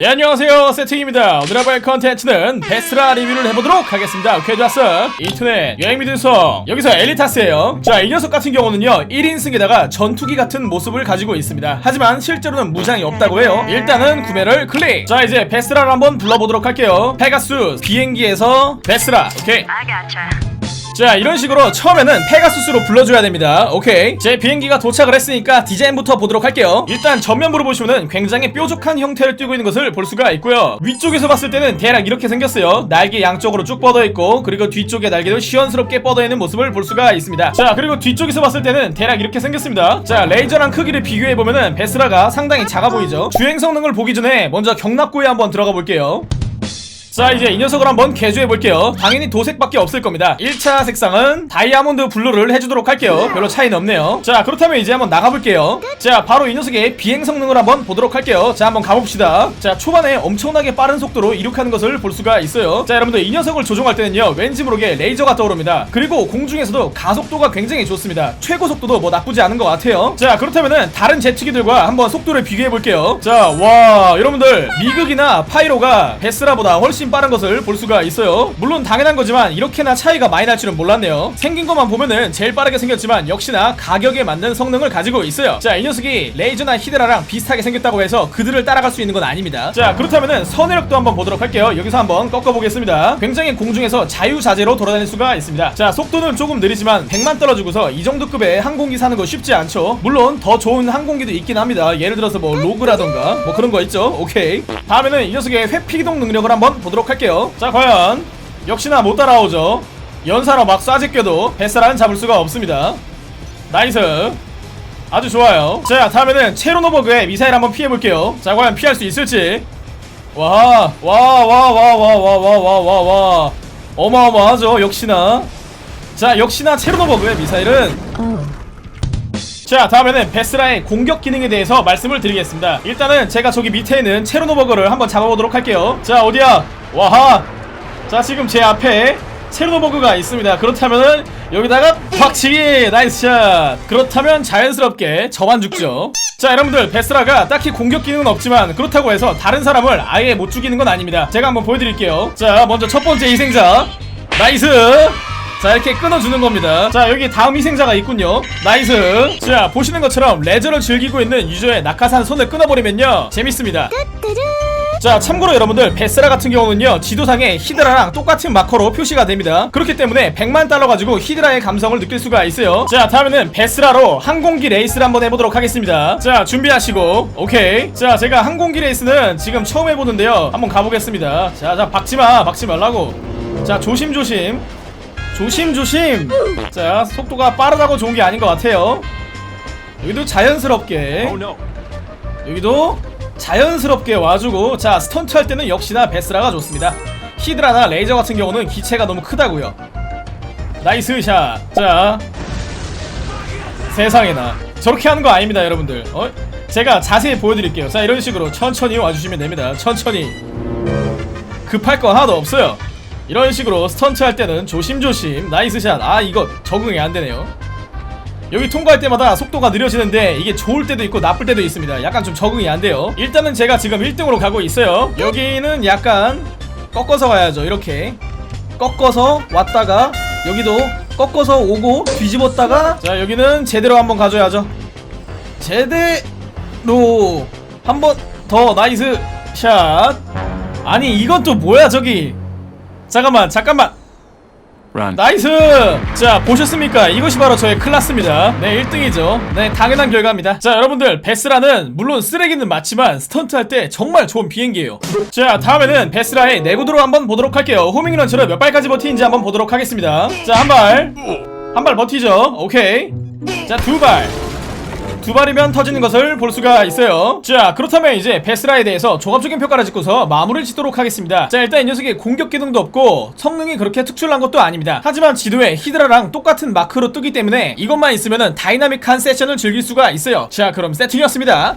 네 안녕하세요. 세팅입니다. 오늘 해볼 컨텐츠는 베스라 리뷰를 해보도록 하겠습니다. 오케이 좋았어. 인터넷 여행 미드성 여기서 엘리타스예요. 자 이 녀석 같은 경우는요 1인승에다가 전투기 같은 모습을 가지고 있습니다. 하지만 실제로는 무장이 없다고 해요. 일단은 구매를 클릭. 자 이제 베스라를 한번 불러보도록 할게요. 페가수스 비행기에서 베스라. 오케이. I gotcha. 자 이런 식으로 처음에는 페가수스로 불러줘야 됩니다. 오케이. 제 비행기가 도착을 했으니까 디자인부터 보도록 할게요. 일단 전면부로 보시면은 굉장히 뾰족한 형태를 띠고 있는 것을 볼 수가 있고요. 위쪽에서 봤을 때는 대략 이렇게 생겼어요. 날개 양쪽으로 쭉 뻗어 있고 그리고 뒤쪽에 날개도 시원스럽게 뻗어 있는 모습을 볼 수가 있습니다. 자 그리고 뒤쪽에서 봤을 때는 대략 이렇게 생겼습니다. 자 레이저랑 크기를 비교해 보면은 베스라가 상당히 작아 보이죠. 주행 성능을 보기 전에 먼저 경납고에 한번 들어가 볼게요 자 이제 이 녀석을 한번 개조해 볼게요. 당연히 도색밖에 없을 겁니다. 1차 색상은 다이아몬드 블루를 해주도록 할게요. 별로 차이는 없네요. 자 그렇다면 이제 한번 나가볼게요. 자 바로 이 녀석의 비행 성능을 한번 보도록 할게요. 자 한번 가봅시다. 자 초반에 엄청나게 빠른 속도로 이륙하는 것을 볼 수가 있어요. 자 여러분들 이 녀석을 조종할 때는요 왠지 모르게 레이저가 떠오릅니다. 그리고 공중에서도 가속도가 굉장히 좋습니다. 최고 속도도 뭐 나쁘지 않은 것 같아요. 자 그렇다면은 다른 제트기들과 한번 속도를 비교해 볼게요. 자 와 여러분들 미극이나 파이로가 베스라보다 훨씬 빠른 것을 볼 수가 있어요. 물론 당연한 거지만 이렇게나 차이가 많이 날 줄은 몰랐네요. 생긴 것만 보면은 제일 빠르게 생겼지만 역시나 가격에 맞는 성능을 가지고 있어요. 자 이 녀석이 레이저나 히드라랑 비슷하게 생겼다고 해서 그들을 따라갈 수 있는 건 아닙니다. 자 그렇다면은 선회력도 한번 보도록 할게요. 여기서 한번 꺾어보겠습니다. 굉장히 공중에서 자유자재로 돌아다닐 수가 있습니다. 자 속도는 조금 느리지만 100만 떨어지고서 이 정도 급의 항공기 사는 거 쉽지 않죠. 물론 더 좋은 항공기도 있긴 합니다. 예를 들어서 뭐 로그라던가 뭐 그런 거 있죠. 오케이. 다음에는 이 녀석의 회피기동 능력을 한번 보도록 할게요 자 과연 역시나 못 따라오죠 연사로 막 쏴제껴도 뱃살은 잡을 수가 없습니다 나이스 아주 좋아요 자 다음에는 체로노버그의 미사일 한번 피해볼게요 자 과연 피할 수 있을지 와 와 와 와 와 와 와 와와 어마어마하죠 역시나 자 역시나 체로노버그의 미사일은 자 다음에는 베스라의 공격 기능에 대해서 말씀을 드리겠습니다 일단은 제가 저기 밑에 있는 체르노버그를 한번 잡아보도록 할게요 자 어디야 와하! 자 지금 제 앞에 체르노버그가 있습니다. 그렇다면은 여기다가 박치기! 나이스 샷! 그렇다면 자연스럽게 저만 죽죠. 자 여러분들 베스라가 딱히 공격 기능은 없지만 그렇다고 해서 다른 사람을 아예 못 죽이는 건 아닙니다. 제가 한번 보여드릴게요. 자 먼저 첫 번째 희생자. 나이스! 자 이렇게 끊어주는 겁니다. 자 여기 다음 희생자가 있군요. 나이스! 자 보시는 것처럼 레저를 즐기고 있는 유저의 낙하산 손을 끊어버리면요. 재밌습니다 자 참고로 여러분들 베스라 같은 경우는요 지도상에 히드라랑 똑같은 마커로 표시가 됩니다. 그렇기 때문에 100만 달러 가지고 히드라의 감성을 느낄 수가 있어요. 자 다음에는 베스라로 항공기 레이스를 한번 해보도록 하겠습니다. 자 준비하시고. 오케이. 자 제가 항공기 레이스는 지금 처음 해보는데요. 한번 가보겠습니다. 자자 박지마 박지 말라고. 자 조심조심. 조심조심. 자 속도가 빠르다고 좋은 게 아닌 것 같아요. 여기도 자연스럽게. 여기도 자연스럽게 와주고 자 스턴트 할 때는 역시나 베스라가 좋습니다. 히드라나 레이저 같은 경우는 기체가 너무 크다고요. 나이스 샷자 세상에나. 저렇게 하는 거 아닙니다 여러분들. 어? 제가 자세히 보여드릴게요. 자 이런 식으로 천천히 와주시면 됩니다. 천천히. 급할 거 하나도 없어요. 이런 식으로 스턴트 할 때는 조심조심. 나이스 샷아 이거 적응이 안 되네요 여기 통과할 때마다 속도가 느려지는데 이게 좋을 때도 있고 나쁠 때도 있습니다. 약간 좀 적응이 안 돼요. 일단은 제가 지금 1등으로 가고 있어요. 여기는 약간 꺾어서 가야죠. 이렇게. 꺾어서 왔다가 여기도 꺾어서 오고 뒤집었다가 자 여기는 제대로 한번 가줘야죠. 제대로 한 번 더 나이스 샷. 아니 이건 또 뭐야 저기? 잠깐만 잠깐만 Run. 나이스! 자, 보셨습니까? 이것이 바로 저의 클라스입니다. 네, 1등이죠. 네, 당연한 결과입니다. 자, 여러분들, 베스라는 물론 쓰레기는 맞지만 스턴트 할 때 정말 좋은 비행기예요. 자, 다음에는 베스라의 내구도로 한번 보도록 할게요. 호밍 런처를 몇 발까지 버티는지 한번 보도록 하겠습니다. 자, 한 발. 한 발 버티죠. 오케이. 자, 두 발. 두 발이면 터지는 것을 볼 수가 있어요. 자 그렇다면 이제 베스라에 대해서 종합적인 평가를 짓고서 마무리를 짓도록 하겠습니다. 자 일단 이 녀석이 공격 기능도 없고 성능이 그렇게 특출난 것도 아닙니다. 하지만 지도에 히드라랑 똑같은 마크로 뜨기 때문에 이것만 있으면은 다이나믹한 세션을 즐길 수가 있어요. 자 그럼 세팅이었습니다